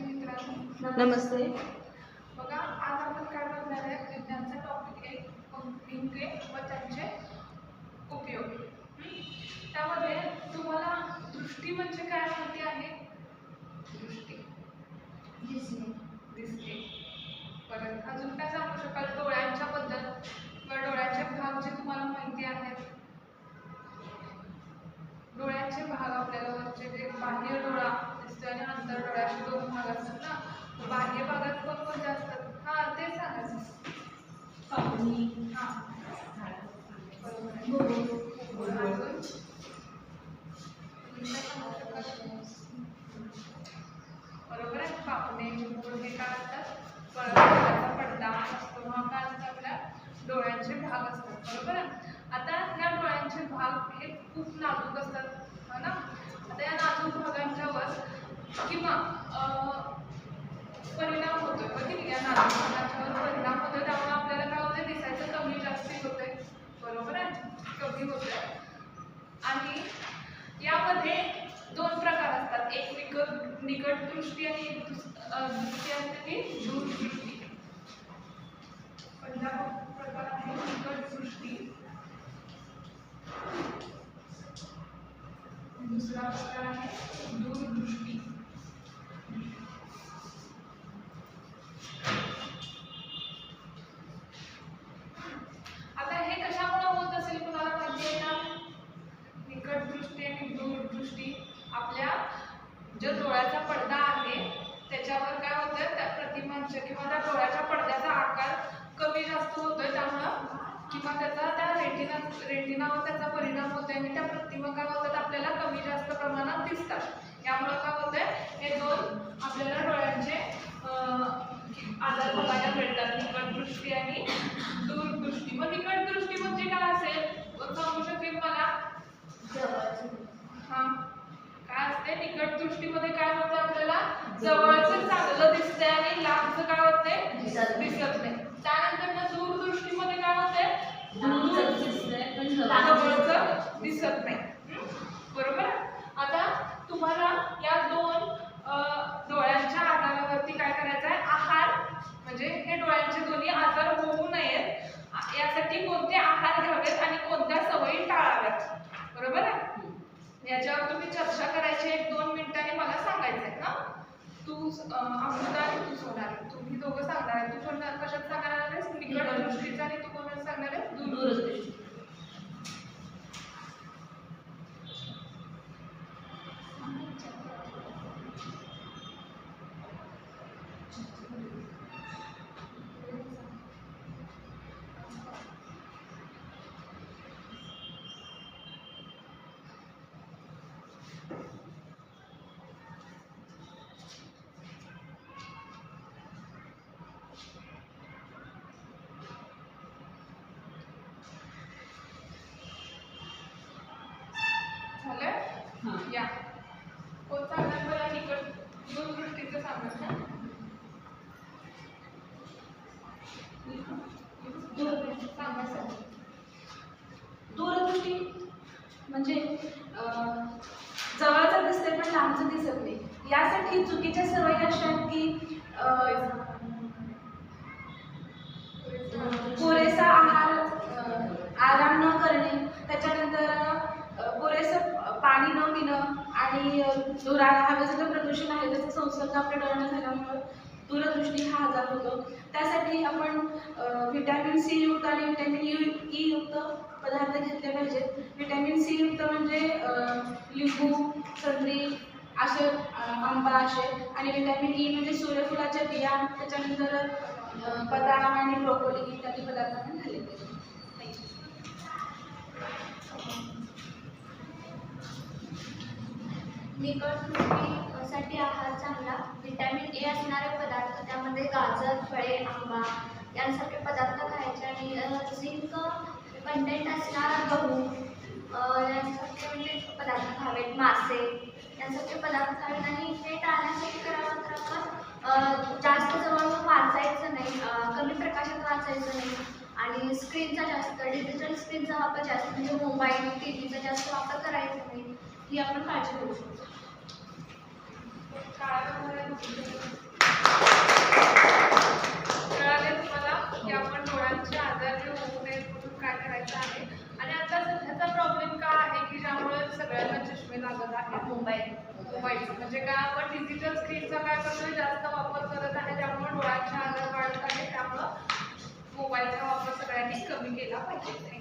नमस्ते. बघा आज आपण काय बघणार आहे विज्ञानचा टॉपिक आहे पंपिंके व त्यांचे उपयोग हम्म? त्यामध्ये तुम्हाला दृष्टी म्हणजे काय माहिती आहे दृष्टी दिसते परत अजून काय सांगू शकाल डोळ्यांच्या बद्दल किंवा डोळ्याचे भाग जे तुम्हाला माहिती आहेत डोळ्याचे भाग आपल्याला वरचे जे बाह्य डोळा दिसतो आणि अंतर डोळ्याचे दोन भाग असतात ना तर बाह्य भागात कोणकोणते असतात हा ते सांगायचं हा बरोबर आहे. अजून? अजून काय सांगू शकाल? बरोबर आहे पापणे मूळ हे काय असतात डोळ्याचा पडदा असतो हा काय असतो आपल्या डोळ्यांचे भाग असतात बरोबर आहे आता ह्या डोळ्यांचे भाग हे खूप नाजूक असतात. हो ना? आता या नाजूक भागांच्यावर किंवा परिणाम होतोय. बघ की या नाजूक भागांच्यावर परिणाम होतोय. त्यामुळे आपल्याला काय होतंय? दिसायचं कमी जास्ती होतंय. बरोबर आहे? कमी होतंय. आणि यामध्ये दोन प्रकार असतात. एक निकट निकट दृष्टी आणि एक दृष्टी असते ती दूरदृष्टी. पहिला प्रकार आहे? निकट दृष्टी. दुसरा प्रकार आहे दूरदृष्टी. आता हे कशामुळे होत असेल कुणाला माहिती आहे का? निकट दृष्टी आणि दूरदृष्टी. आपल्या जो डोळ्याचा पडदा आहे त्याच्यावर काय होतं त्या प्रतिमांच्या किंवा त्या डोळ्याच्या पडद्याचा आकार कमी जास्त होतोय. त्यामुळं किंवा त्याचा रेटिना रेटिनावर त्याचा परिणाम होतोय आणि त्या प्रतिमा काय होतात आपल्याला कमी जास्त प्रमाणात दिसतात. यामुळं काय होतंय हे दोन आपल्याला डोळ्यांचे आजार बघायला मिळतात. निकट दृष्टी आणि दूरदृष्टी. मग निकट दृष्टी म्हणजे काय असेल? सांगू शकेल मला? हा. काय असते निकट दृष्टीमध्ये काय होतं आपल्याला? जवळचं चांगलं दिसतंय आणि लांबचं काय होतंय? दिसत नाही. त्यानंतर दूरदृष्टीमध्ये काय होतंय लांब जवळचं दिसत नाही हं? बरोबर आता तुम्हाला या दोन अं, डोळ्यांच्या आजारावरती काय करायचं आहे आहार म्हणजे हे डोळ्यांचे दोन्ही आजार होऊ नयेत आ- यासाठी कोणते आहार घ्यावेत आणि कोणत्या सवयी टाळाव्यात बरोबर आहे याच्यावर तुम्ही चर्चा करायची एक दोन मिनिटांनी मला सांगायचं आहे ना तू स- अं, अमृता या. दोन ना सांगा. सर दूरदृष्टी म्हणजे अं, जवळचं दिसते पण लांबचं दिसत नाही. यासाठी चुकीच्या सवयी अशा आहेत की अं, पुरेसा आहार अं, आराम न करणे त्याच्यानंतर अं, पुरेसं पाणी न पिणं आणि दूर धुरा हवेचं जे प्रदूषण आहे त्याचा संसर्ग आपल्या डोळ्यांना झाल्यामुळं दूरदृष्टी हा आजार होतो. त्यासाठी आपण व्हिटॅमिन सी युक्त आणि व्हिटॅमिन यू ई युक्त पदार्थ घेतले पाहिजेत. व्हिटॅमिन सी युक्त म्हणजे लिंबू संत्री असे आंबा असे. आणि व्हिटॅमिन ई e म्हणजे सूर्यफुलाच्या बिया त्याच्यानंतर बदाम आणि ब्रोकोली इत्यादी पदार्थ आपण खाल्ले पाहिजे निकट uh, साठी आहार चांगला व्हिटॅमिन ए असणारे पदार्थ त्यामध्ये गाजर फळे आंबा यांसारखे पदार्थ खायचे आणि झिंक कंटेंट असणारा गहू यांसारखे म्हणजे पदार्थ खावेत मासे यांसारखे पदार्थ खावेत आणि हे टाळण्यासाठी करावं तर आपण जास्त जवळ वाचायचं नाही कमी प्रकाशात वाचायचं नाही. आणि स्क्रीनचा जास्त डिजिटल स्क्रीनचा वापर जास्त म्हणजे मोबाईल टी व्हीचा जास्त वापर करायचा नाही. ही आपण काळजी घेऊ शकतो. कळाले तुम्हाला की आपण डोळ्यांचे आजार जे होऊ नयेत म्हणून काय करायचं आहे? आणि आता सध्याचा प्रॉब्लेम का आहे की ज्यामुळे सगळ्यांना चष्मे लागत आहेत? मोबाईल मोबाईलचा म्हणजे काय आपण डिजिटल स्क्रीनचा काय करतोय जास्त वापर करत आहे? त्यामुळे डोळ्यांचे आजार वाढत आहे त्यामुळं मोबाईलचा वापर सगळ्यांनी कमी केला पाहिजे.